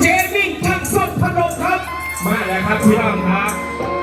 เจมิ่งพันส้นพนมครับ มาแล้วครับพี่น้องครับ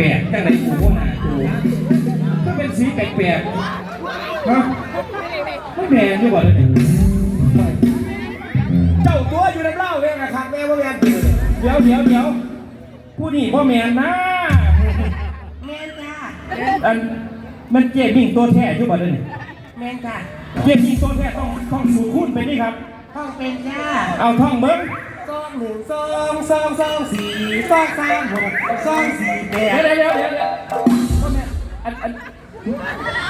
ป็นสีแปลกๆจังไรกูว่าหากูก็เป็นสีแปลกๆฮะไม่แมนอยู่บ่เลยเจ้าตัวอยู่ในเหล้าเองนะครับแม่ว่าแมนเดี๋ยวเดี๋ยวเดี๋ยวผู้นี่ว่าแมนนะแม่นจ้าอันมันเจ็บยิ่งตัวแท้อยู่บ่เลยแม่นจ้าเจ็บยิ่งตัวแท้ต้องต้องสูคุ้นไปนี่ครับห้องเป็นจ้าเอาท่องเบิ้งสอง หนึ่งสองสองสองสี่สองสามหกสองสี่แปเดี๋ยวเดี๋ยวเดี๋ยวเดี๋ยวอันอัน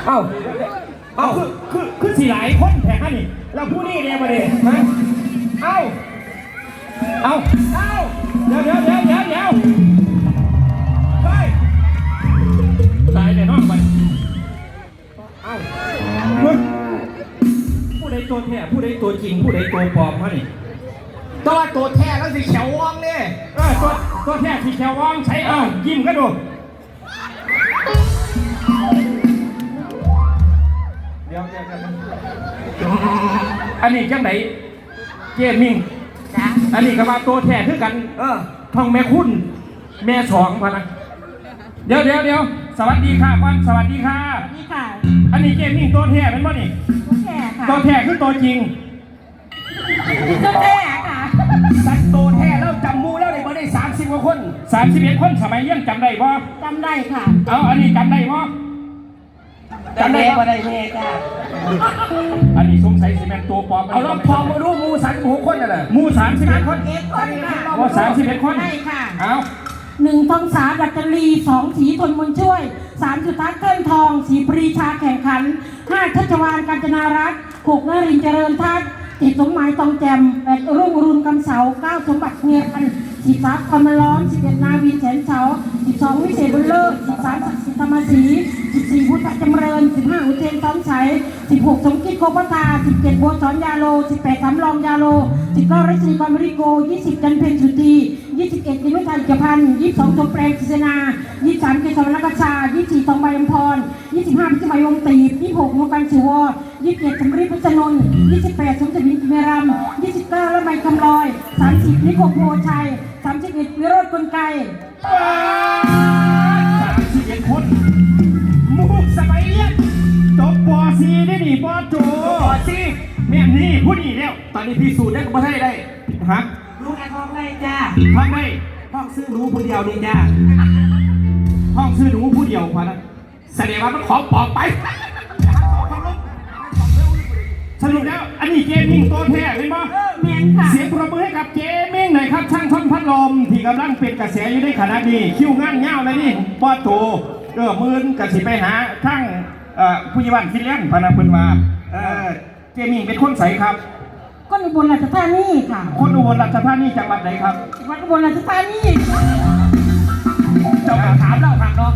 เอ้าเอ้าคือคือคือสี่หลายคนแท้ฮะนี่เราผู้นี่เนี่ยมาเด้ฮะเอ้าเอ้าเอ้าเดี๋ยวเดี๋ยวเดี๋ยวเดี๋ยวเดี๋ยวเฮ้ยตายแต่นอกไปเอ้าเฮ้ยผู้ใดตัวแท้ผู้ใดตัวจริงผู้ใดตัวปลอมฮะนี่ ตัวตัวแท้แล้วสิเขียววองเนี่ยเออตัวตัวแท้ที่แคววางใช้เอ้ายิ้มก็ดู เดี๋ยวเดี๋ยวเดี๋ยวอันนี้จังไหนเจมิงจ้าอันนี้ก็ว่าตัวแท้คือกัน เออท่องแม่คุณ แม่สองพะนะเดี๋ยวเดี๋ยวเดี๋ยวสวัสดีค่ะวันสวัสดีค่ะ นี่ค่ะ อันนี้เจมิงตัวแท้เป็นบ่นี่ผู้แก่ค่ะตัวแท้คือตัวจริงเจ้าแม่ค่ะ สัตว์ตัวแท้แล้วจำมูแล้วเนี่ยมาได้สามสิบกว่าคน31คนสมัยยังจำได้บ่จำได้ค่ะเอาอันนี้จำได้บ่จำได้มาได้แม่จ้าอันนี้สงสัยสิแม่นตัวปลอมเอาแล้วพอมารู้มูสามสิบหกคนน่ะเหรอหมู่31คนเอ็กคนค่ะว่า31คนใช่ค่ะเอาหนึ่งทองสามดัตเตอรีสองสีทนมนช่วยสามจุดทักเกินทอง สีปรีชาแข่งขันห้าทัชวานกาญจนารัตน์หกนรินทร์เจริญทัศน์เจิตสมัยตองแจมแปดรุ่งรุ่นกำเสาเก้าสมบัติเงียพันสิบสามคำมล้อมสิบเอ็ดนาวีแสนเสาสิบสองวิเศษบุญเลิศสิบสามศักดิ์สิทธิ์ธรรมศรีสิบสี่พุทธจำเริญสิบห้าอุเทนต้องใช้สิบหกสมคิดโคปตาสิบเจ็ดบัวสอนยาโลสิบแปดสามรองยาโลสิบเก้ารัชนีกรมริโกยี่สิบจันเพ็ญสุตี 21นิมิตาอิจพันยี่สองชมเปรมศิษนายี่สามเกียรติชนักชายี่สี่ทองใบอมพรยี่สิบห้าพิจมายวงตีบ26นุกันชูวอยี่สิบเจ็ดจมริพุชนนท์28สมเด็จมิตรเมบเก้าละไมคำลอยสามสิบนิโคโพชัย31วิโรจน์กลไก31คนมูสมัยเรียนบป .4 ได้ดิป .2 ป .4 แม่นี่ผู้นี่แล้ว ตอนนี้พี่สูตรได้กับประเทศได้ฮะ ไงท้องได้จ้าทำไมห้องซื้อรู้คนเดียวนี่จ้าห้องซื้อหนูผู้เดียวพอนะแสดงว่ามันของปลอมไปสรุปแล้วอันนี้เกมมิ่งตัวแท้เป็นบ่แมนค่ะเสียงปรบมือให้กับเจมิ่งหน่อยครับ ช่างท่อนพัดลมที่กำลังเป็นกระแสอยู่ในขณะนี้คิวงานเงาเลยนี่ป้อโตเออมือนกะสิไปหาช่างเอ่อผู้ยิวันฟิลเลียนพนักเพิ่นว่าเออเจมิงเป็นคนใสครับ ก็ในบนราชธานีค่ะคนอุบลราชธานีจังหวัดไหนครับวัดอุบลราชธานีเจ้าถามเล่าถามน้อง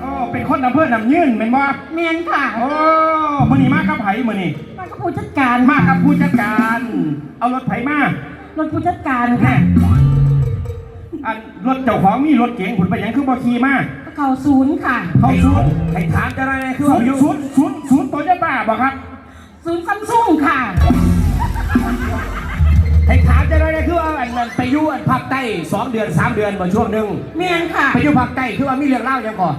โอ้เป็นคนอำเภอหนำยืนเป็นว่าเมียนค่ะ โอ้มือนี้มากับไผมือนี้มันก็ผู้จัดการมากับผู้จัดการ เอารถไผมารถผู้จัดการแม่ค่ะอันรถเจ้าของมีรถเก๋งผุนไปหยังคือบ่ขี่มาก็เข้าศูนย์ค่ะ เข้าศูนย์ไอ้ถามจะได้ไงคือศูว่านย์อยู่ศูนย์ศูนย์ศูนย์โตโยต้าบ่ครับ ศูนย์ซัมซุงค่ะไอ้ถามจะได้ไงคือว่าอันนั้นไปอยู่อันภาคใต้สองเดือนสามเดือนมาช่วงหนึ่งเมียนค่ะไปอยู่ภาคใต้คือว่ามีเรื่องเล่าอย่างก่อน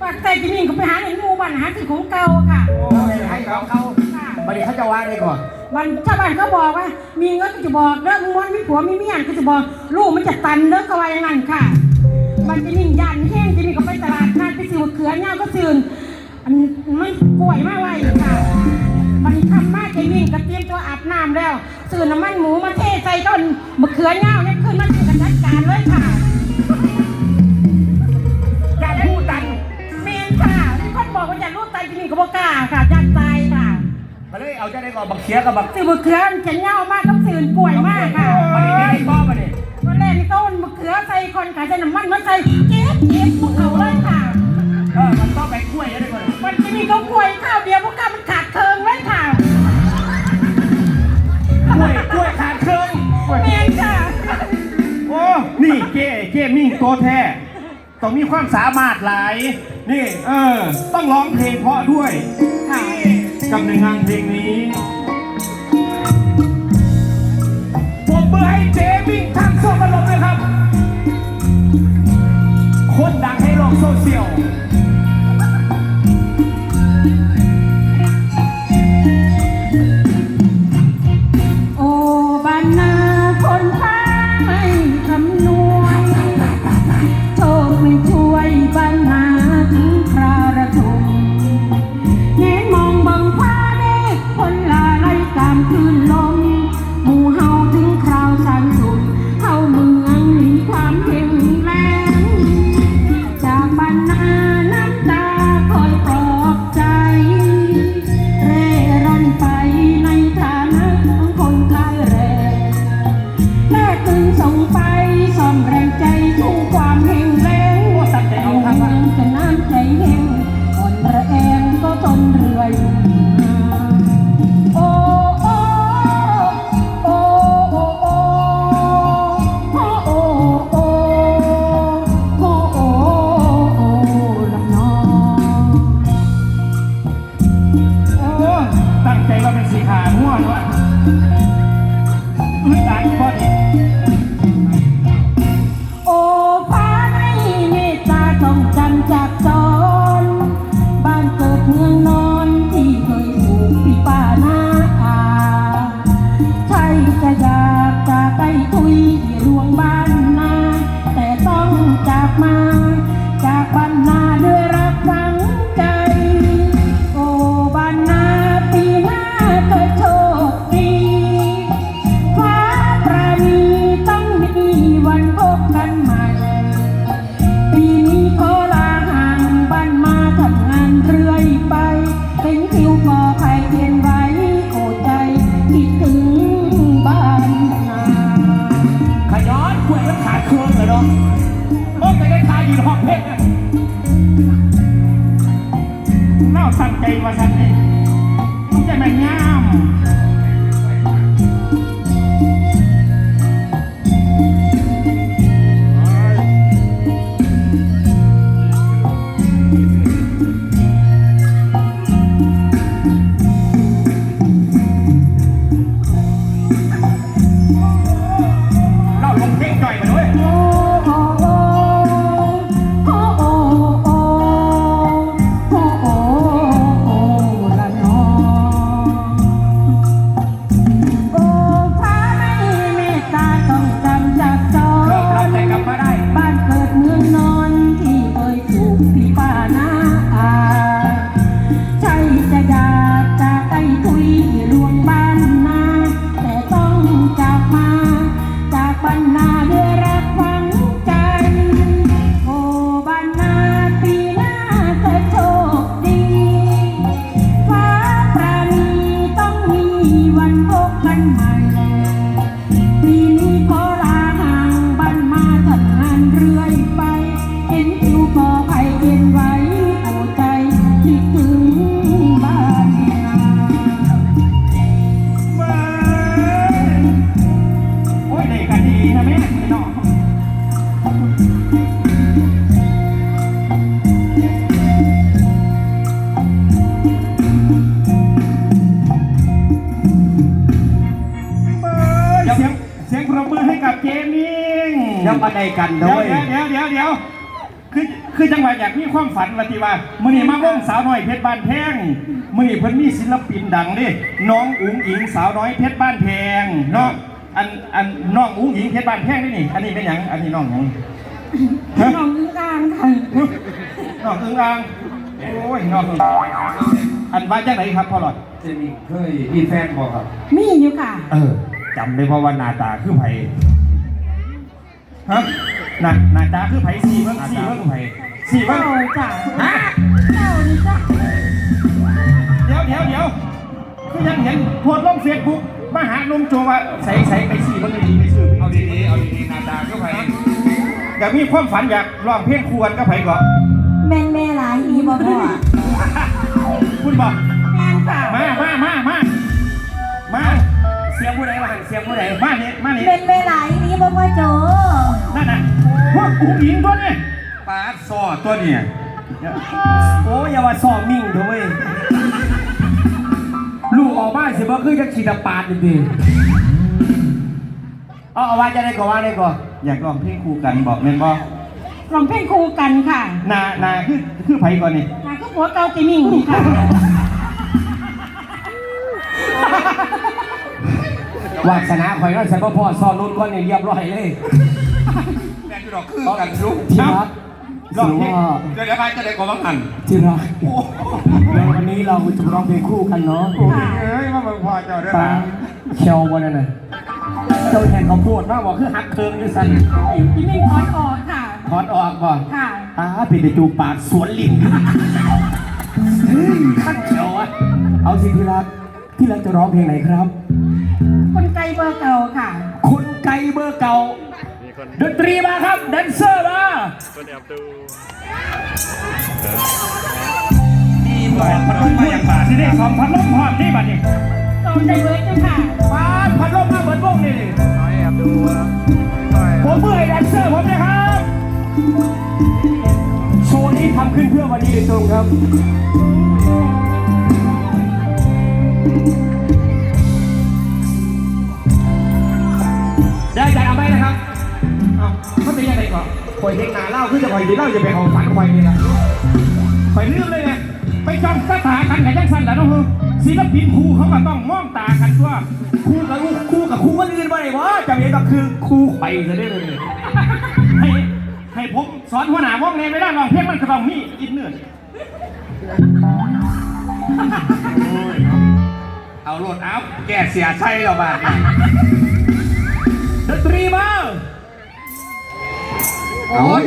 ปากแต่จะมีก็ไปหาในหมู่บ้านหาสิ่งของเก่าค่ะโอ้ยให้เขาเขาค่ะบัดนี้เขาจะว่าได้ก่อนวันชาวบ้านเขาบอกว่า มีเงินก็จะบอกเรื่องม้วนมีผัวมีเมียก็จะบอกลูกมันจะตันเด้อเขาว่าอย่างนั้นค่ะ มันจะมียันแห้งจะมีก็ไปตลาดนัดไปซื้อมะเขือเน่าก็ซื้ออันมันกล้วยมากไว้ค่ะ มันทำมากจะวิ่งก็เตรียมตัวอาบน้ำแล้วซื้อน้ำมันหมูมาเทใส่ต้นมะเขือเน่าเนี่ยขึ้นมาซื้อกันจัดการเลยค่ะอย่าพูดดังเมนค่ะมีคนบอกว่าอย่าลูกตายจะมีก็บอกกล้าค่ะยันตายค่ะมาเลยเอาจะได้ก่อนบักเขียกับบักซื้อมะเขือมันจะเน่ามากต้องซื้อกล้วยมากค่ะบัดนี้ได้ป้อมาเนี่ยตอนแรกนี่ต้นมะเขือใส่คนขายใส่น้ำมันมาใส่เก็บเก็บพวกเขาเลยค่ะเออมันต้ องไปกล้วยจะได้ก่อนวันที่นี่เขากล้วยข้าวเดียวพวกข้ามันขาดเคิงเลยค่ะกล้วยกล้วยขาดเครื่องเมนค่ะโอ้นี่เจเจมิ่งตัวแท้ต้องมีความสามารถหลาย นี่ เออ ต้องร้องเพลงเพราะด้วยค่ะกับในงานเพลงนี้ผมเบื่อให้เจมิ่งทางโซกลมเลยครับ คนดังให้โลกโซเชียล วามฝันว่าที่ว่ามื้อนี้มาว่องสาวน้อยเพชรบ้านแพงมื้อนี้เพิ่นมีศิลปินดังเดิน้องอุ๋งอิงสาวน้อยเพชรบ้านแพงเนาะอันอันน้องอุ๋งอิงเพชรบ้านแพงนี่นี่อันนี้เป็นหยังอันนี้น้องหยังฮะน้องอึ้งอ่างค่ะน้องอึ้งอ่างโอ้ยน้องอึ้งอันว่าจังไหนครับพ่อหลอดเจมี่เคยมีแฟนบอกครับ มีอยู่ค่ะ เออจำได้เพราะว่าหน้าตาคือไผฮะหน้าหน้าตาคือไผสี่เบิ่งสี่เบิ่งไผ สี่เบิ่เจ้างจ้ะฮะเจ้านี่จ้ะเดี๋ยวเดี๋ยวเดี๋ยวคือยังเห็นโพสต์ลงเฟซบุ๊กมาหาลุงโจว่าใส่ใส่ไปสี่เบิ่งดีๆไปซื้อเอาดีๆเอาดีๆหนาตาก็ไปอยากมีความฝันอยากร้องเพลงควรก็ไผก่อนแม่นแม่หลายมีบ่พ่อคุณบอกแม่นค่ะมามามามามาเสียงผู้ใดมาหันเสียงผู้ใดมานี่มานี่แม่นแม่หลายมีบ่พ่อโจนั่นน่ะพวกกูหญิงตัวนี้ปา ดซอตัวเนี่ยโอ้ยอย่าว่าซอมิ่งด้วยลูกออกบ้านสิบ่คือจะขีดปาดจริงๆเอาเอาว่าจะได้ก่อนว่าได้ก่อนอยากร้องเพลงคู่กันบอกแม่นบ่ร้องเพลงคู่กันค่ะนานาคือคือไผก่อนนี่นายก็ผัวเก่าจิมิ่งนี่ค่ะวาสนาข่อยนั่นใส่พ่อพ่อซ่อนรุ่นก้อนนี่เรียบร้อยเลยแม่งคือดอกคือกันลูกที่รัก ร้องถือเพลงว่าเดี๋ยวเดี๋ยวไปจะได้กว่าบ้างหันที่รักเดี๋ยววันนี้เราจะร้องเพลงคู่กันเนาะค่ะเอ้ยมาเบิ่งพ่อเจ้าเด้อป้านะเชียววันนั้นน่ะเจ้าแทนเขาพูดมากบอกคือหักเคิงด้วยสันจิมิ่งถอนออกค่ะถอนออกก่อนค่ะตาปิดแต่จูบปากสวนลิ้นเฮ้ยขั้นเขียวอะเอาสิที่รักที่รักจะร้องเพลงไหนครับ คนไกลเบอร์เก่าค่ะ คนไกลเบอร์เก่า ดนตรีมาครับแดนเซอร์มามีบ่พัดลมมาอย่างบาทที่ได้ของพัดลมพร้อมนี่บัดนี้ตอนได้เบิร์ดจ้ะค่ะปาดพัดลมมาเบิดวงนี่นี่ผมเมื่อยแดนเซอร์ผมนะครับโชว์นี้ทำขึ้นเพื่อวันนี้โดยตรงครับได้ใจเอาไหมนะครับ เอาเขาเป็นยังไงก่อนคอยเทคนาเล่าคือจะคอยดีเล่าจะเป็นของฝันคอยนี่ละคอยลืมเลยไงไปจ้องตาตากันกับจังสันแล้วเนาะศิลปินครูเขาก็ต้องมองตากันตัวครูกับลูกครูกับครูคนอื่นบ่ได้บ่จำเองก็คือครูไปซะได้เลยให้ให้ผมสอนหัวหน้าวงในไม่ได้ลองเพลงมันก็ต้องมีอินเนอร์เอาโหลดอัพแก่เสียใช่หรอบ้านดนตรีมา โอ้ย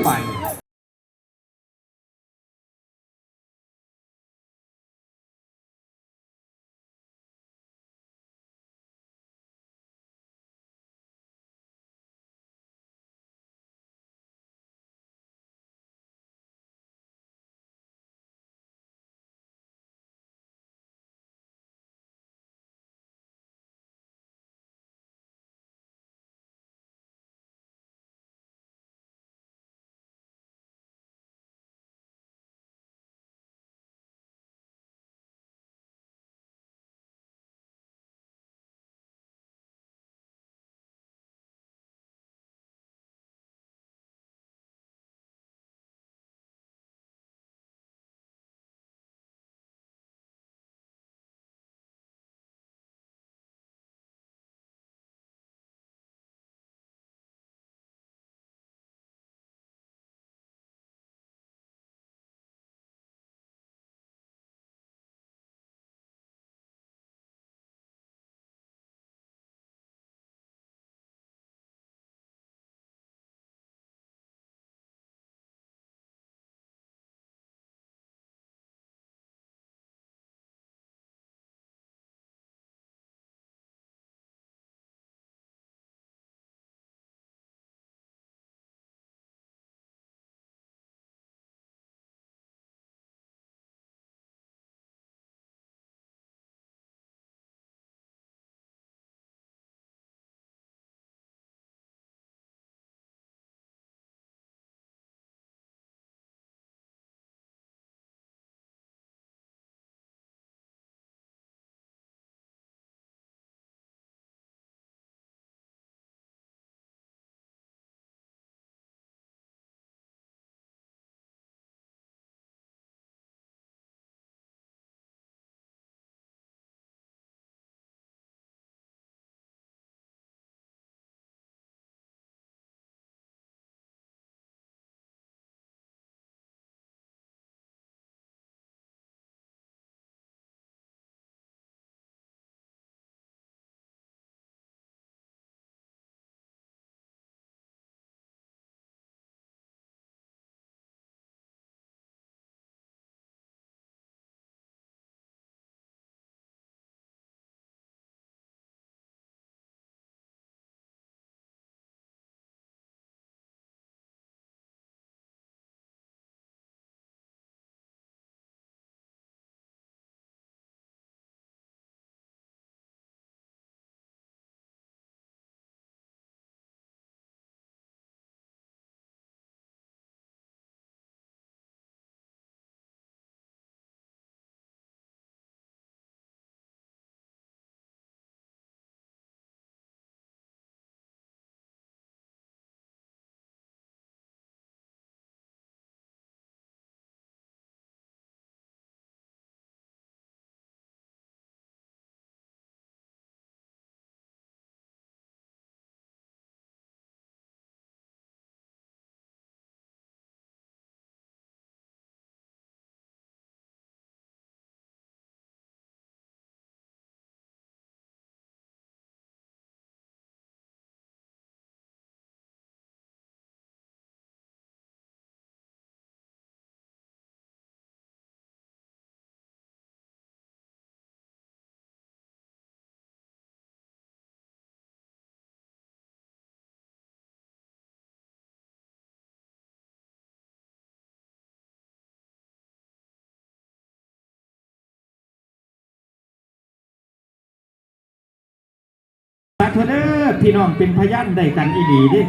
ไปธุเด้อพี่น้องเป็นพยานได้กันอีดีเด้อ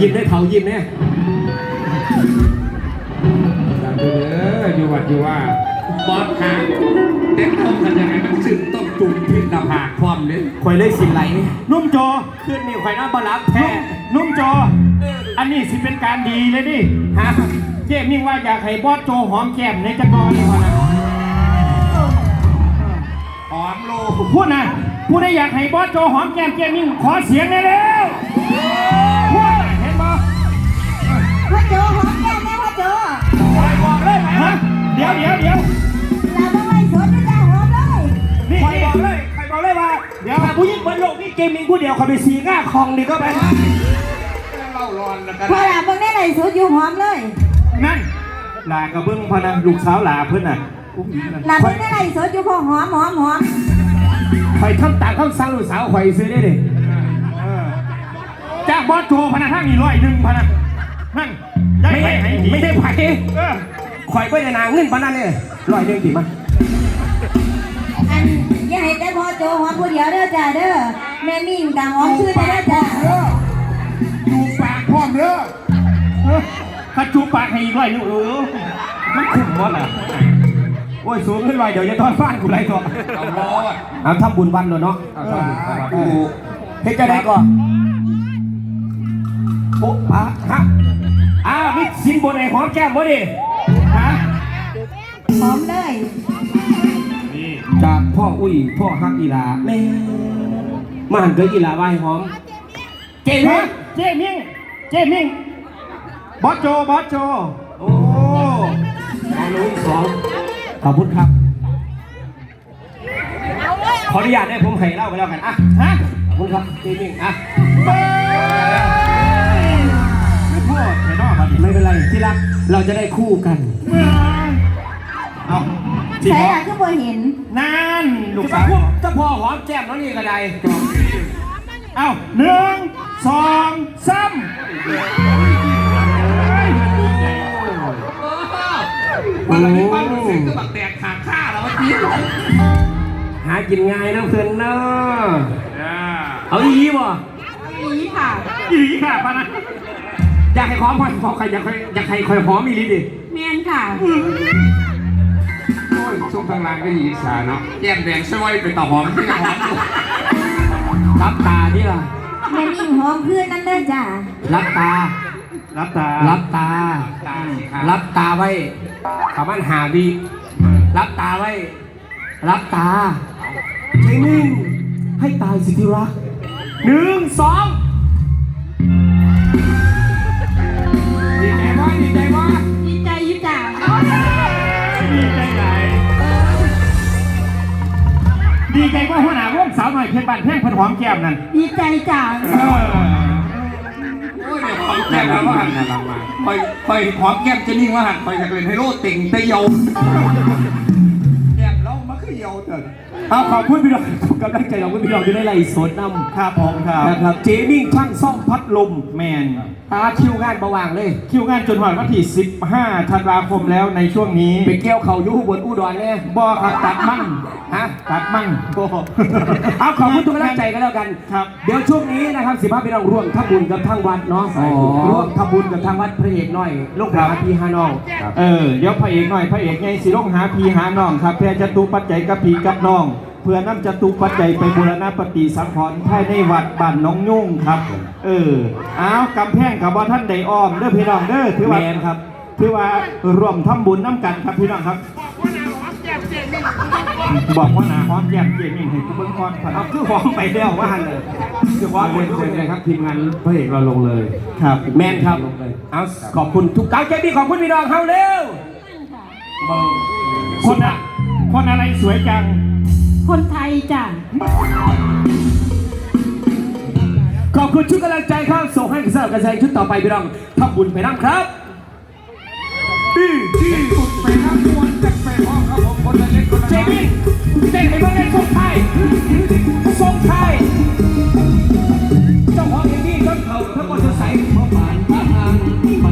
ยิ้มได้เท่ายิ้มเนี่ยสาธุเด้ออยู่วัดอยู่ว่าบอสค่ะเด็กต้มกันยังไงมันสึกต้องจุ่มพิษหน้าผากความเลยคอยเลยสิไหลนุ่มโจขึ้นนี่คอยน้ำบาลับแท้นุ่มโจอันนี้สิเป็นการดีเลยดิฮะเจ๊มิ่งว่าอยากให้บอสโจหอมแก้มในจักรวาลเลยนะหอมโลพูดนะ พูดได้อยากให้บอสโจหอมแก้มเจ๊มิ่งขอเสียงได้แล้วพูดน่ะเห็นปะพ่อโจหอมแก้มแม่พ่อโจบอกเลยฮะเดี๋ยวเดี๋ยวเดี๋ยวเราต้องไล่สวนด้วยจ้าหอมเลยนี่ใครบอกเลยใครบอกเลยว่าเดี๋ยวผู้หญิงบนโลกนี่เกมมิ่งผู้เดียวเขาไปสีง่าคองดีก็ไปเล่าร้อนแล้วกันพ่อหลาเบิ่งได้ไล่สวนอยู่หอมเลยนั่นลากระเบื้องพะนะลูกสาวหลาเพื่อนน่ะหลาเบิ่งได้ไล่สวนอยู่พ่อหอมหอมหอม คอยทำตามคำสั่งลูกสาวคอยซื้อได้ดิจากบอสโจพะนะท่านนี่ร้อยหนึ่งพะนะนั่นได้ไม่ไหมได้ให้ดีไม่ได้ไผ่เออคอยไปในนางเงินปานนั้นเนี่ยลอยเด้งดีมั้ยอันอย่าให้แต่พ่อโจหอมผู้เดียวเด้อจ้าเด้อแม่มิ่งกับหอมคือได้เด้อจ้าจูบปากพร้อมเด้อเออถ้าจูบปากให้อีกร้อยหนึงเออมันคุ้มวะล่ะ โอ้ยสูงขึ้นร้อยเดี๋ยวจะทอดฟ้านกูไรตัวเอารอดเอาทำบุญวันเลยเนาะกูเฮ็ดจะได้ก่อนโอ้พระฮะอ้าวนี่สินบนไอ้หอมแก้มบ่ดิฮะหอมเลยนี่จากพ่ออุ้ยพ่อฮักอีหลาแม่มาหันเกิดอีหลาไหวหอม เจ๊มิ่งเจ๊มิ่งเจ๊มิ่งบอสโจบอสโจโอ้เอาลูกสอง ขอบคุณครับ ขออนุญาตได้ผมให้เล่าไปแล้วกันอะฮะขอบคุณครับเจมิ่งอะเฮ้ยไม่พูดไอ้นอกมาดิไม่เป็นไรที่รักเราจะได้คู่กัน เอาสิใส่บอหลาคือบ่เห็น นั่นลูกจะสาวพูดถ้าพ่อหอมแก้มน้องนี่ก็ได้เอาหนึ่งสองสาม วันละนี้ความรู้สึกก็แบบแตกขาข้าแล้วเมื่อกี้หากินง่ายนะเพื่อนเนาะอ่าเอาอีบ่นี้ค่ะอีหลีค่ะปะนะอยากให้หอมพอพอใครอยากให้อยากให้คอยหอมอีหลีดิแมนค่ะโอ้ยช่วงกลางลางก็ยีสาเนาะแก้มแดงช่วยเป็นต่อหอมที่หอมอยู่รับตาดิล่ะแม่มิ่งหอมคือนั่นเด้อจ้ารับตา รับตา รับตาตาสิครับรับตาไว้คำมันหาบีรับตาไว้ รับตา ใช้นิ่ง ให้ตายสิที่รักหนึ่งสองดีใจว่าดีใจว่าดีใจอยิ่จ้าดีใจไหนดีใจว่าหัวหน้าร่วมสาวหน่อยเพียนบ้านเพียงเพันหอมแก้มนั่นดีใจจ้า เออโอ้ยเดี๋ยวหอมแก้มแล้วว่าหันคอยคอยหอมแก้มจะนิ่งว่าหันคอยอยากเล่นไฮโลติ่งเตยเยาแก้มเรามาคือเยาเถอะ เอาขอบคุณพี่น้องขอบกำลังใจของพี่น้องที่ได้ไล่สดนำครับผมครับนะครับเจมิ่งช่างซ่อมพัดลมแมนตาคิวงานประวางเลย คิวงานจนวันวันที่ 15 ธันวาคมแล้วในช่วงนี้ไปเกี่ยวเขาอยุบนอุดรเนี่ยบอครับตัดมั่งฮะตัดมั่งโอ้โหเอาขอบคุณทุกกำลังใจกันแล้วกันครับเดี๋ยวช่วงนี้นะครับสิบห้าพี่น้องร่วมทำบุญกับทางวัดเนาะอ๋อร่วมทำบุญกับทางวัดพระเอกน้อยลูกหลานพี่ฮานองเออเดี๋ยวพระเอกหน่อยพระเอกไงสิลงหาพีหาน้องครับเพื่อจะตูปัจจัยกับพีกับน้อง เพื่อนำจะตูปัจจัยไปบูรณะปฏิสังขรณ์ภายในวัดบ้านน้องยุ่งครับ เออเอากำแพงกับว่าท่านใดอ้อมเด้อพี่น้องเด้อถือว่าแมนครับถือว่าร่วมทำบุญน้ำกันครับพี่น้องครับบอกว่าหนาหอมแย้มเจมิ่งให้กูเบิ่งก่อนเอาคือหอมไปแล้วว่าหันเลยคือหอมไปเชิญเลเลยยครับทีมงานพระเอกเราลงเลยครับ แมนครับเอาขอบคุณทุกการแก้ดีขอบคุณพี่น้องเขาเร็วคนอะคนอะไรสวยจัง คนไทยจ้าขอบคุณทุกกำลังใจครับส่งให้กับสาวกระแสชุดต่อไปพี่น้องทำบุญไปนั่งครับที่สุดไปทั้งมวลจะไปห้องครับผมคนละเล็กคนละเจน้อยมี่เต้นให้เพื่อนเล่นส่งไทยส่งไทยเจ้าของเอ็มวีต้นเขาทั้งหมดจะใส่พอผ่านผ่านมันนั่ง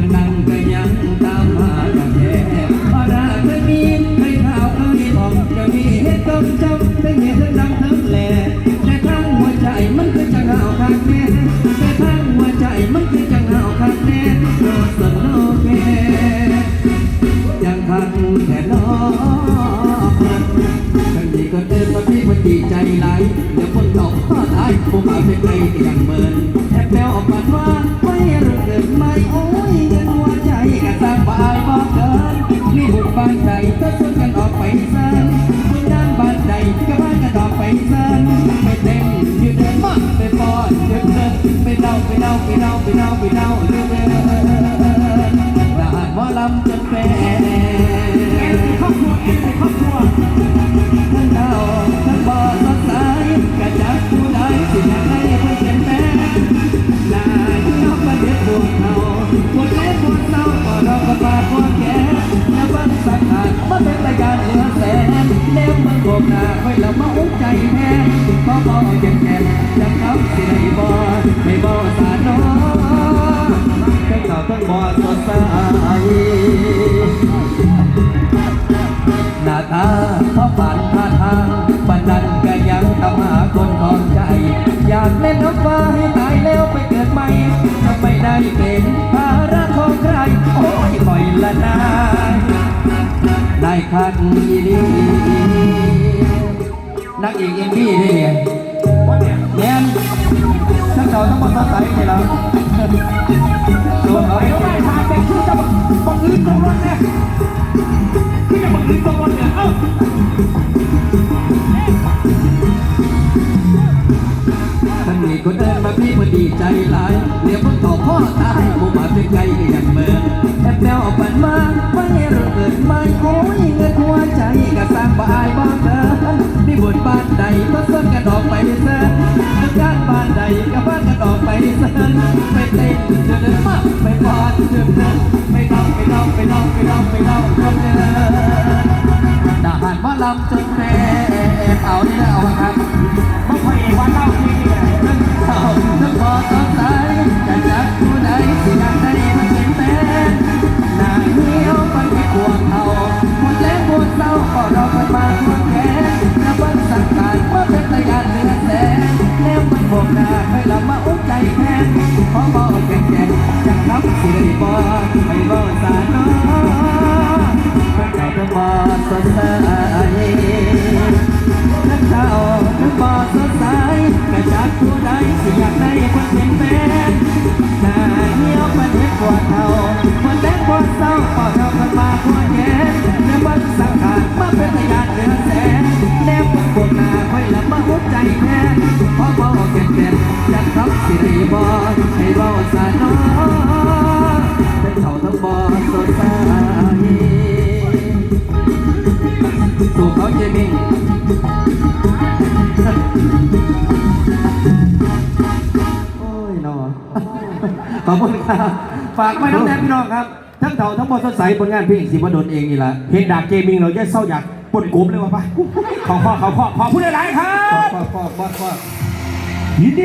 แท้นอฉันนี่ก็เดินมาพี่พอดีใจไหลเดี๋ยวคนตกก็ตายพวกเราเป็นใครก็ยังเมินแอบแปลออกมาว่าไม่รู้เกิดไม่โอ้ยเงินหัวใจกันสร้งบายบ้าเกินนี่หุบบ้านใจก็ชวนกันออกไปซ้ำด้านบ้านใจก็บ้านกันออกไปซ้นไปเต้นยืนเดินมาไปปอดเดินเดินไปเดาไปเดาไปเดาไปเดาไปเดาเรื่อยๆ I'm Malam Tepen อย่าเบิ่งสักขาดมาเป็นรายการเหลือแสนแล้วมันโบกหน้าค่อยละมาอุ้มใจแท้ขอบอกแก่แก่จะทำสิได้บ่ไม่บ่สาน้อเป็นข่าวทั้งบ่สดใส นักเอกเอ็มบี้นี่เนี่ยวันเนี่ยทั้งเก่าทั้งหมดทั้งใสนี่แล้วตัวเขาไปเองแล้วไม่พาแต่คือจะบังอื่นตรงรถเนี่ยคือจะบังอื่นตรงรถเนี่ยเอ้าท่านมีคนเดินมาพี่พอดีใจหลายเรียกพ่อต่อพ่อตายหมู่บ้าเป็นไกลก็ยังเมินแอบแนวออกปันมาไม่รู้เราเกิดม่โอนเดินเดินไปเล่าไปเล่าไปเล่าไปเล่าไปเล่าจนเดินทหารว่าลำจนแม่เอา เขาเจมิงโอ้ยนอขอบคุณครับ ฝากไว้น้องแทนพี่น้องครับ ทั้งเถ่าทั้งบอสดใสผลงานเพลงสิบดลเองนี่แหละเห็นดาบเกมิงเราจะเศร้าอยากปนกลุ่มเลยวะปะขอขอขอขอขอพูดหลายๆครัฟอบกฟอกฟอกฟอกยินดี